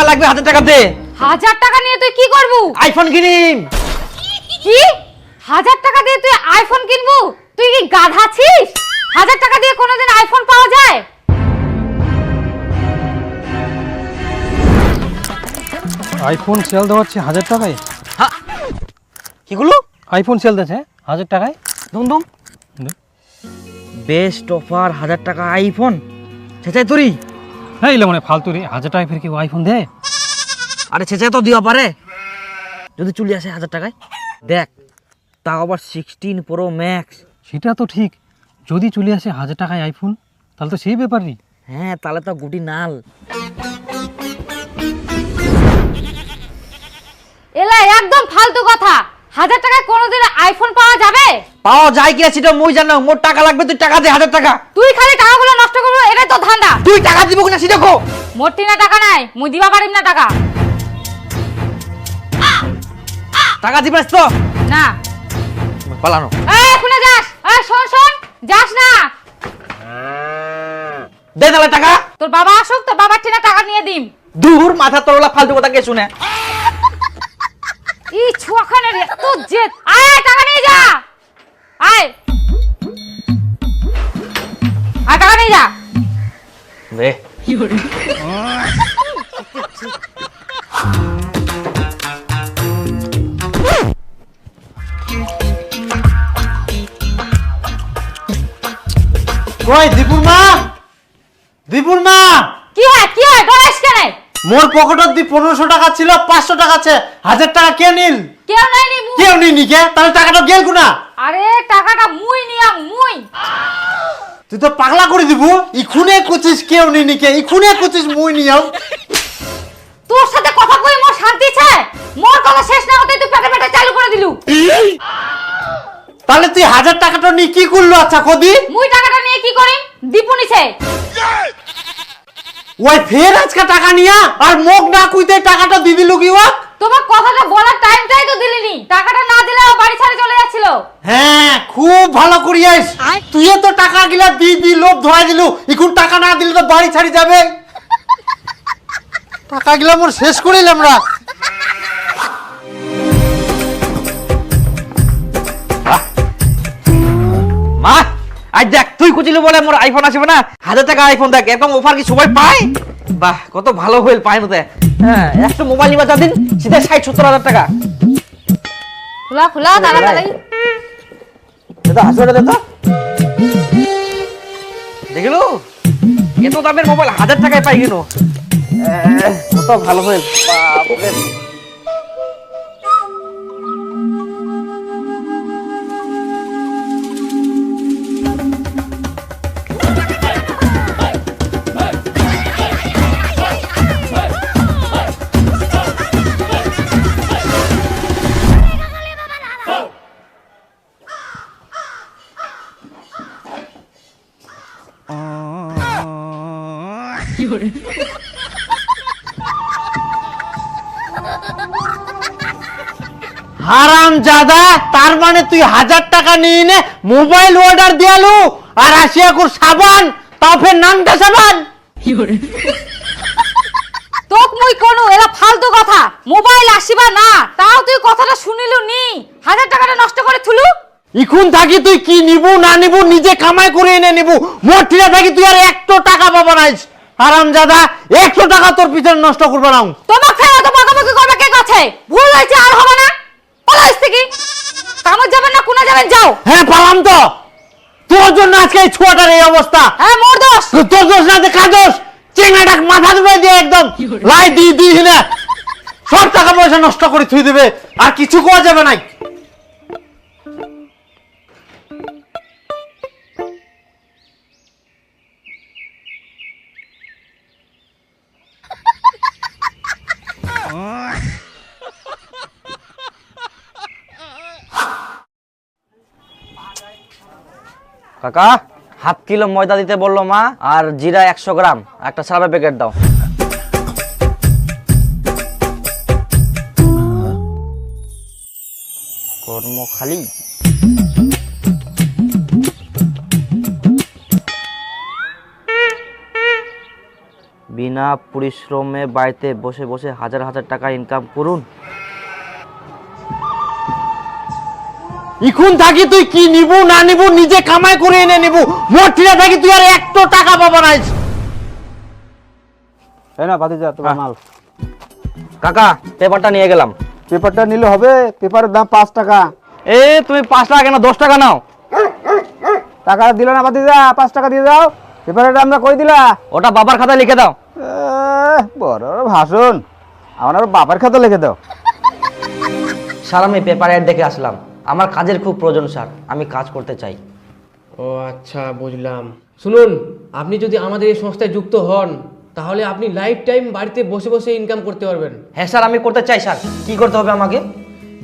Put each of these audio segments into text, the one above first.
টাকা লাগবে হাজার টাকা দে। হাজার টাকা নিয়ে তুই কি করবু? আইফোন কিনিম। কি? হাজার টাকা দিয়ে তুই আইফোন কিনবু? তুই কি গাধা ছিস? হাজার টাকা দিয়ে কোনোদিন আইফোন পাওয়া যায়? আইফোন সেল দেওয়া হচ্ছে হাজার টাকায়? হ্যাঁ কিগুলো? আইফোন সেল দিচ্ছে হাজার টাকায়? দুম দুম। বেস্ট অফার হাজার টাকা আইফোন চেঁচাই তুরি। হ্যাঁ এলে মানে ফালতু রে হাজার টাকায় ফের কেউ আইফোন দেয়? আরে চেঁচাই তো দিওয়া পারে। যদি চলে আসে হাজার টাকায়। দেখ তাও আবার সিক্সটিন প্রো ম্যাক্স সেটা তো ঠিক। যদি চলে আসে হাজার টাকায় আইফোন তাহলে তো সেই ব্যাপারই হ্যাঁ তাহলে তো গুটি নাল। এলা একদম ফালতু কথা। হাজার টাকায় কোনোদিন আইফোন পাওয়া যাবে? পাওয়া যায় কিনা সেটা মই জানো। মোর টাকা লাগবে তুই টাকা দে হাজার টাকা। তুই খালি টাকাগুলো নষ্ট করব এটাই তো ধান্দা। তুই টাকা দিব কিনা সেটা কো। মোর টিনা টাকা নাই মুই দিবা পারিম না টাকা। টাকা দিবাস তো? না। পালানো। এই যাস। এই শোন শোন যাস না। দে তাহলে টাকা। তোর বাবা আসুক তোর বাবার টিনা টাকা নিয়ে দিম। দূর মাথা তরলা ফালতু কথা কে শুনে। ই ছুয়াখানের এত জেদ। আয়, টাকা নিয়ে যা। আয়। আয় টাকা নিয়ে যা। দে কই দীপুর মা? দীপুর মা? কি হয় কি হয়? ডরাস কেন? মোর পকেটত দি পনেরোশো টাকা ছিল পাঁচশো টাকা আছে। হাজার টাকা কে নিল? কেউ নাই নি মুই। কেউ নিনি কে? তাহলে টাকাটা গেল কুনা? আরে টাকাটা মুই নিয়াম মুই। তুই তো পাগলা করে দিব। ইখুনে কুচিস কেউ নিনি কে? ইখুনে কুচিস মুই নিয়াম। তোর সাথে কথা কই মোর শান্তি আছে? মোর কথা শেষ না হতে তুই পেটে পেটে চালু করে দিলু। তাহলে তুই হাজার টাকাটা নিয়ে কি করল আচ্ছা কদি মুই টাকাটা নিয়ে কি করি? দীপু নিছে। ওই ফের আজকে টাকা নিয়া? আর মুখ না কুইতে টাকাটা দি দিল কি ওয়া তোমার কথাটা বলার টাইমটাই তো দিলিনি। টাকাটা না দিলে ও বাড়ি ছাড়ে চলে যাচ্ছিল। হ্যাঁ খুব ভালো করিয়াস তুই তো টাকা গিলা দি দি লোভ ধরা দিলু। এখন টাকা না দিলে তো বাড়ি ছাড়ি যাবে। টাকা গিলা মোর শেষ করিলাম আমরা মা আজ দেখ তুই কুচিলি বলে মোর আইফোন আসবে না? হাজার টাকা আইফোন দেখ এরকম অফার কি সবাই পায়? বাহ কত ভালো হইল পায় মতে হ্যাঁ একটা মোবাইল নিবা যা দিন সিধা ষাট সত্তর হাজার টাকা। খোলা খোলা তাড়াতাড়ি দাদা আসবে দাদা দেখিলো? এত দামের মোবাইল হাজার টাকায় পাই কেন? কত ভালো হয় বাপরে। হারাম জাদা তার মানে তুই হাজার টাকা নিয়ে নে মোবাইল অর্ডার দিয়ালু আর আসিয়া কর সাবান তাও ফের নামটা সাবান। তোক মুই কোনো এরা ফালতু কথা। মোবাইল আসিবা না তাও তুই কথাটা শুনিলু নি। হাজার টাকাটা নষ্ট করে থুলু। ইখুন থাকি তুই কি নিবু না নিবু নিজে কামাই করে এনে নিবু। মোটিরা থাকি তুই আর একশো টাকা পাবো না হারাম জাদা একশো টাকা তোর পিছনে নষ্ট করব না। তোমাক ফের তো বকাবকি করবে কে কাছে? ভুল হয়েছে আর হবে না। পলাইস থেকে। কামত যাবেন না কোনা যাবেন? যাও। হ্যাঁ পালাম তো। তোর জন্য আজকে এই ছোয়াটার এই অবস্থা। হ্যাঁ মোর দোষ। তোর দোষ না দেখা দোষ? চেঙ্গাটা মাথা ধরে দিয়ে একদম। লাই দিয়ে না। সব টাকা পয়সা নষ্ট করে থুই দেবে। আর কিছু করা যাবে নাই? কাকা, হাফ কিলো ময়দা দিতে বলল মা, আর জিরা একশো গ্রাম। একটা সারাপের প্যাকেট দাও। কর্ম খালি বিনা পরিশ্রমে বাড়িতে বসে বসে হাজার হাজার টাকা ইনকাম করুন। ইখুন থাকি তুই কি নিবু না নিবু নিজে কামাই করে এনে নিবু। মোটিরা থাকি তুই আর একটো টাকা পাবা নাই তাই না ভাতিজা তোমার মাল। কাকা পেপারটা নিয়ে গেলাম। পেপারটা নিলে হবে পেপারের দাম পাঁচ টাকা। এ তুমি পাঁচ টাকা কেন দশ টাকা নাও। টাকা দিল না ভাতিজা পাঁচ টাকা দিয়ে দাও। পেপারের দামটা কই দিলা? ওটা বাবার খাতায় লিখে দাও। বড় বড় ভাষণ। আমার বাবার খাতা লিখে দাও। আমি পেপার দেখে আসলাম। আমার কাজের খুব প্রয়োজন স্যার। আমি কাজ করতে চাই। ও আচ্ছা বুঝলাম। শুনুন আপনি যদি আমাদের এই সংস্থায় যুক্ত হন তাহলে আপনি লাইফ টাইম বাড়িতে বসে বসে ইনকাম করতে পারবেন। হ্যাঁ স্যার আমি করতে চাই স্যার। কি করতে হবে আমাকে?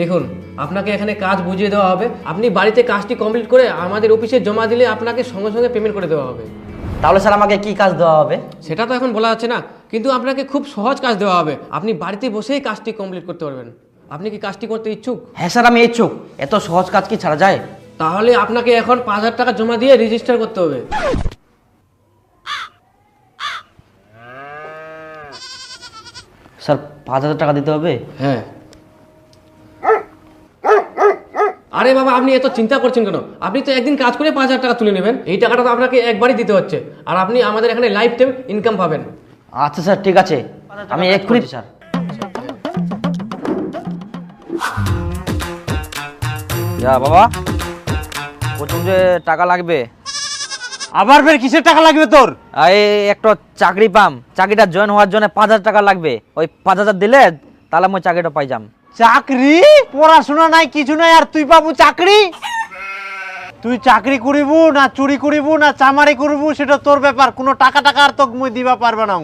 দেখুন আপনাকে এখানে কাজ বুঝিয়ে দেওয়া হবে। আপনি বাড়িতে কাজটি কমপ্লিট করে আমাদের অফিসে জমা দিলে আপনাকে সঙ্গে সঙ্গে পেমেন্ট করে দেওয়া হবে। তাহলে স্যার আমাকে কি কাজ দেওয়া হবে? সেটা তো এখন বলা যাচ্ছে না কিন্তু আপনাকে খুব সহজ কাজ দেওয়া হবে। আপনি বাড়িতে বসেই কাজটি কমপ্লিট করতে পারবেন। আপনি কি কাজটি করতে ইচ্ছুক? হ্যাঁ স্যার আমি ইচ্ছুক। এত সহজ কাজ কি ছাড়া যায়? তাহলে আপনাকে এখন পাঁচ হাজার টাকা জমা দিয়ে রেজিস্টার করতে হবে। স্যার পাঁচ হাজার টাকা দিতে হবে? হ্যাঁ। আরে বাবা আপনি এত চিন্তা করছেন কেন? আপনি তো একদিন কাজ করে পাঁচ হাজার টাকা তুলে নেবেন। এই টাকাটা তো আপনাকে একবারই দিতে হচ্ছে। আর আপনি আমাদের এখানে লাইফ টাইম ইনকাম পাবেন। আচ্ছা স্যার ঠিক আছে। আমি এক্ষুনি স্যার। যা বাবা। প্রথম যে টাকা লাগবে। আবার ফের কিসের টাকা লাগবে তোর? এই একটা চাকরি পাম। চাকরিটা জয়েন হওয়ার জন্য পাঁচ হাজার টাকা লাগবে। ওই পাঁচ হাজার দিলে তাহলে আমি চাকরিটা পাই যাম। চাকরি? পড়াশোনা নাই কিছু নাই আর তুই পাবো চাকরি? তুই চাকরি করিব না চুরি করিব না চামারি করিব সেটা তোর ব্যাপার। কোনো টাকা টাকা আর তোকে মুই দিবা পারবে না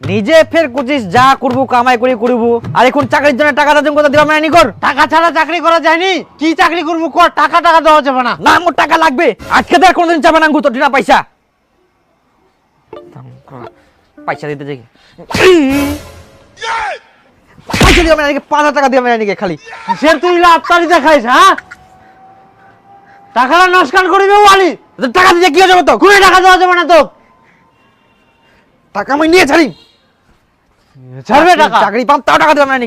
নিজে ফের করছিস যা করব কামাই করে করব। আর এখন চাকরির জন্য টাকা দাম কথা দিবা মানে কর টাকা ছাড়া চাকরি করা যায়নি। কি চাকরি করব কর? টাকা টাকা দেওয়া যাবে না। না আমার টাকা লাগবে। আজকে তো কোনোদিন চাবে না গুতো না পয়সা। পয়সা দিতে যাই পয়সা দিবা মানে পাঁচ হাজার টাকা দিবা মানে খালি। সে তুই লাভতারি দেখাইস হ্যাঁ? টাকাটা নস্কান করিবে ওয়ালি টাকা দিতে কি হয়ে যাবে তো কোনো টাকা দেওয়া যাবে না তো টাকা আমি নিয়ে ছাড়ি। ছাড়বে টাকা? চাকরি পাম তাও টাকা না মানে